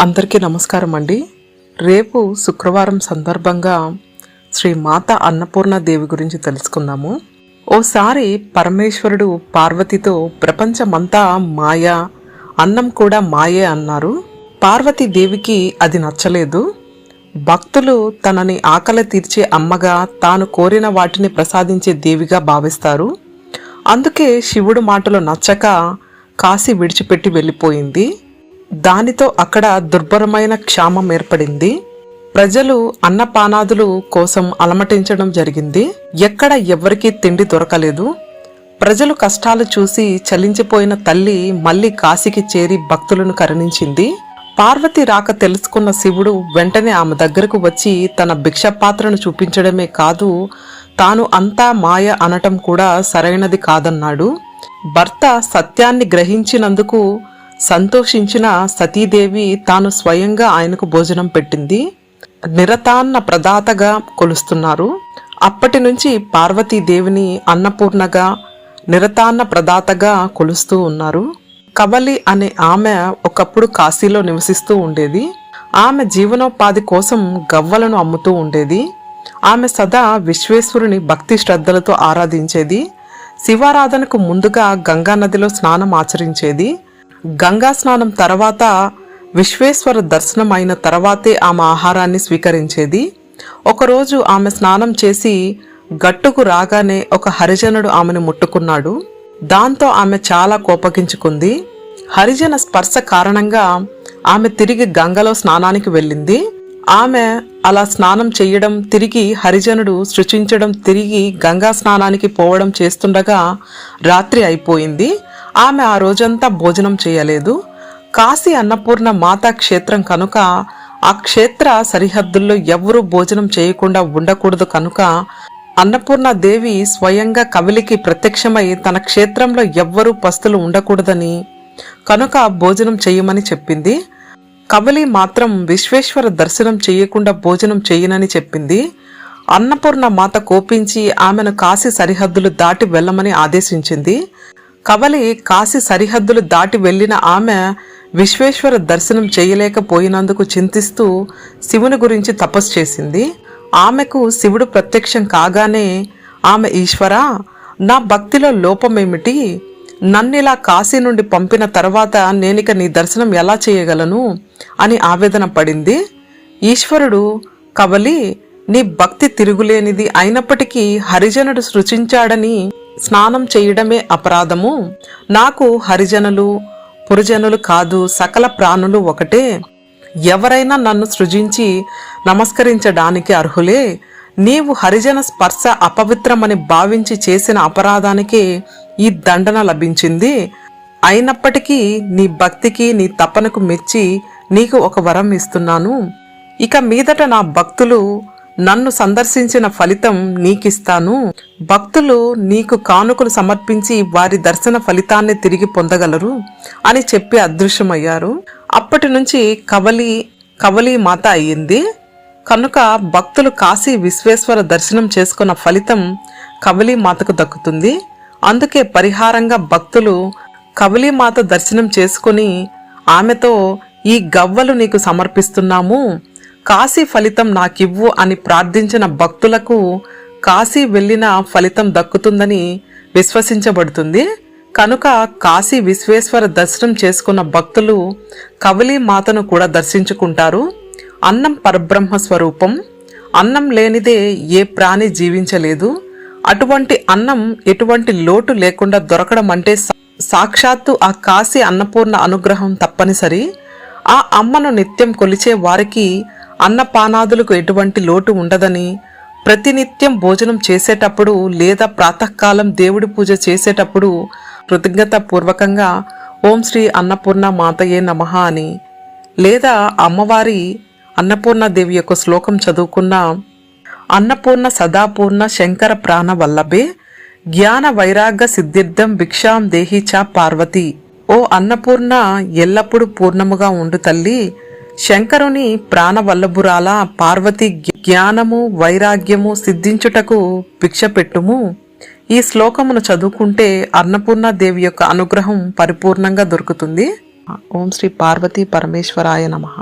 అందరికీ నమస్కారం అండి. రేపు శుక్రవారం సందర్భంగా శ్రీ మాత అన్నపూర్ణ దేవి గురించి తెలుసుకుందాము. ఓసారి పరమేశ్వరుడు పార్వతితో ప్రపంచమంతా మాయ అన్నం కూడా మాయే అన్నారు. పార్వతీ దేవికి అది నచ్చలేదు. భక్తులు తనని ఆకలి తీర్చే అమ్మగా తాను కోరిన వాటిని ప్రసాదించే దేవిగా భావిస్తారు. అందుకే శివుడు మాటలు నచ్చక కాశీ విడిచిపెట్టి వెళ్ళిపోయింది. దానితో అక్కడ దుర్భరమైన క్షామం ఏర్పడింది. ప్రజలు అన్నపానాదులు కోసం అలమటించడం జరిగింది. ఎక్కడ ఎవ్వరికీ తిండి దొరకలేదు. ప్రజలు కష్టాలు చూసి చలించిపోయిన తల్లి మళ్ళీ కాశీకి చేరి భక్తులను కరుణించింది. పార్వతి రాక తెలుసుకున్న శివుడు వెంటనే ఆమె దగ్గరకు వచ్చి తన భిక్షపాత్రను చూపించడమే కాదు తాను అంతా మాయ అనటం కూడా సరైనది కాదన్నాడు. భర్త సత్యాన్ని గ్రహించినందుకు సంతోషించిన సతీదేవి తాను స్వయంగా ఆయనకు భోజనం పెట్టింది. నిరతాన్న ప్రదాతగా కొలుస్తున్నారు. అప్పటి నుంచి పార్వతీదేవిని అన్నపూర్ణగా నిరతాన్న ప్రదాతగా కొలుస్తూ ఉన్నారు. కవలి అనే ఆమె ఒకప్పుడు కాశీలో నివసిస్తూ ఉండేది. ఆమె జీవనోపాధి కోసం గవ్వలను అమ్ముతూ ఉండేది. ఆమె సదా విశ్వేశ్వరుని భక్తి శ్రద్ధలతో ఆరాధించేది. శివారాధనకు ముందుగా గంగా నదిలో స్నానం ఆచరించేది. గంగా స్నానం తర్వాత విశ్వేశ్వర దర్శనం అయిన తర్వాతే ఆమె ఆహారాన్ని స్వీకరించేది. ఒకరోజు ఆమె స్నానం చేసి గట్టుకు రాగానే ఒక హరిజనుడు ఆమెను ముట్టుకున్నాడు. దాంతో ఆమె చాలా కోపగించుకుంది. హరిజన స్పర్శ కారణంగా ఆమె తిరిగి గంగలో స్నానానికి వెళ్ళింది. ఆమె అలా స్నానం చేయడం తిరిగి హరిజనుడు సృష్టించడం తిరిగి గంగా స్నానానికి పోవడం చేస్తుండగా రాత్రి అయిపోయింది. ఆమె ఆ రోజంతా భోజనం చేయలేదు. కాశీ అన్నపూర్ణ మాతా క్షేత్రం కనుక ఆ క్షేత్ర సరిహద్దుల్లో ఎవ్వరూ భోజనం చేయకుండా ఉండకూడదు కనుక అన్నపూర్ణ దేవి స్వయంగా కవిలికి ప్రత్యక్షమై తన క్షేత్రంలో ఎవ్వరూ పస్తులు ఉండకూడదని కనుక భోజనం చేయమని చెప్పింది. కవలి మాత్రం విశ్వేశ్వర దర్శనం చేయకుండా భోజనం చేయనని చెప్పింది. అన్నపూర్ణ మాత కోపించి ఆమెను కాశీ సరిహద్దులు దాటి వెళ్ళమని ఆదేశించింది. కవలి కాశీ సరిహద్దులు దాటి వెళ్ళిన ఆమె విశ్వేశ్వర దర్శనం చేయలేకపోయినందుకు చింతిస్తూ శివుని గురించి తపస్సు చేసింది. ఆమెకు శివుడు ప్రత్యక్షం కాగానే ఆమె ఈశ్వరా నా భక్తిలో లోపమేమిటి? నన్నిలా కాశీ నుండి పంపిన తర్వాత నేనిక నీ దర్శనం ఎలా చేయగలను? అని ఆవేదన పడింది. ఈశ్వరుడు కవలి నీ భక్తి తిరుగులేనిది అయినప్పటికీ హరిజనుడు సృచించాడని స్నానం చేయడమే అపరాధము. నాకు హరిజనులు పురజనులు కాదు సకల ప్రాణులు ఒకటే. ఎవరైనా నన్ను సృజించి నమస్కరించడానికి అర్హులే. నీవు హరిజన స్పర్శ అపవిత్రమని భావించి చేసిన అపరాధానికే ఈ దండన లభించింది. అయినప్పటికీ నీ భక్తికి నీ తపనకు మెచ్చి నీకు ఒక వరం ఇస్తున్నాను. ఇక మీదట నా భక్తులు నన్ను సందర్శించిన ఫలితం నీకిస్తాను. భక్తులు నీకు కానుకలు సమర్పించి వారి దర్శన ఫలితాన్ని తిరిగి పొందగలరు అని చెప్పి అదృశ్యమయ్యారు. అప్పటి నుంచి కవలి కవలి మాత అయ్యింది. కనుక భక్తులు కాశీ విశ్వేశ్వర దర్శనం చేసుకున్న ఫలితం కవలి మాతకు దక్కుతుంది. అందుకే పరిహారంగా భక్తులు కవలి మాత దర్శనం చేసుకుని ఆమెతో ఈ గవ్వలు నీకు సమర్పిస్తున్నాము. కాశీ ఫలితం నాకివ్వు అని ప్రార్థించిన భక్తులకు కాశీ వెళ్ళిన ఫలితం దక్కుతుందని విశ్వసించబడుతుంది. కనుక కాశీ విశ్వేశ్వర దర్శనం చేసుకున్న భక్తులు కవలి మాతను కూడా దర్శించుకుంటారు. అన్నం పరబ్రహ్మ స్వరూపం. అన్నం లేనిదే ఏ ప్రాణి జీవించలేదు. అటువంటి అన్నం ఎటువంటి లోటు లేకుండా దొరకడం అంటే సాక్షాత్తు ఆ కాశీ అన్నపూర్ణ అనుగ్రహం తప్పనిసరి. ఆ అమ్మను నిత్యం కొలిచే వారికి అన్నపానాదులకు ఎటువంటి లోటు ఉండదని ప్రతినిత్యం భోజనం చేసేటప్పుడు లేదా ప్రాతకాలం దేవుడి పూజ చేసేటప్పుడు కృతజ్ఞత పూర్వకంగా ఓం శ్రీ అన్నపూర్ణ మాతయే నమః అని లేదా అమ్మవారి అన్నపూర్ణదేవి యొక్క శ్లోకం చదువుకున్న అన్నపూర్ణ సదాపూర్ణ శంకర ప్రాణ వల్లభే జ్ఞాన వైరాగ్య సిద్ధిర్థం భిక్షాం దేహి చ పార్వతి. ఓ అన్నపూర్ణ ఎల్లప్పుడూ పూర్ణముగా ఉండు తల్లి శంకరుని ప్రాణవల్లభురాల పార్వతి జ్ఞానము వైరాగ్యము సిద్ధించుటకు భిక్ష పెట్టుము ఈ శ్లోకమును చదువుకుంటే అన్నపూర్ణ దేవి యొక్క అనుగ్రహం పరిపూర్ణంగా దొరుకుతుంది. ఓం శ్రీ పార్వతీ పరమేశ్వరాయ నమః.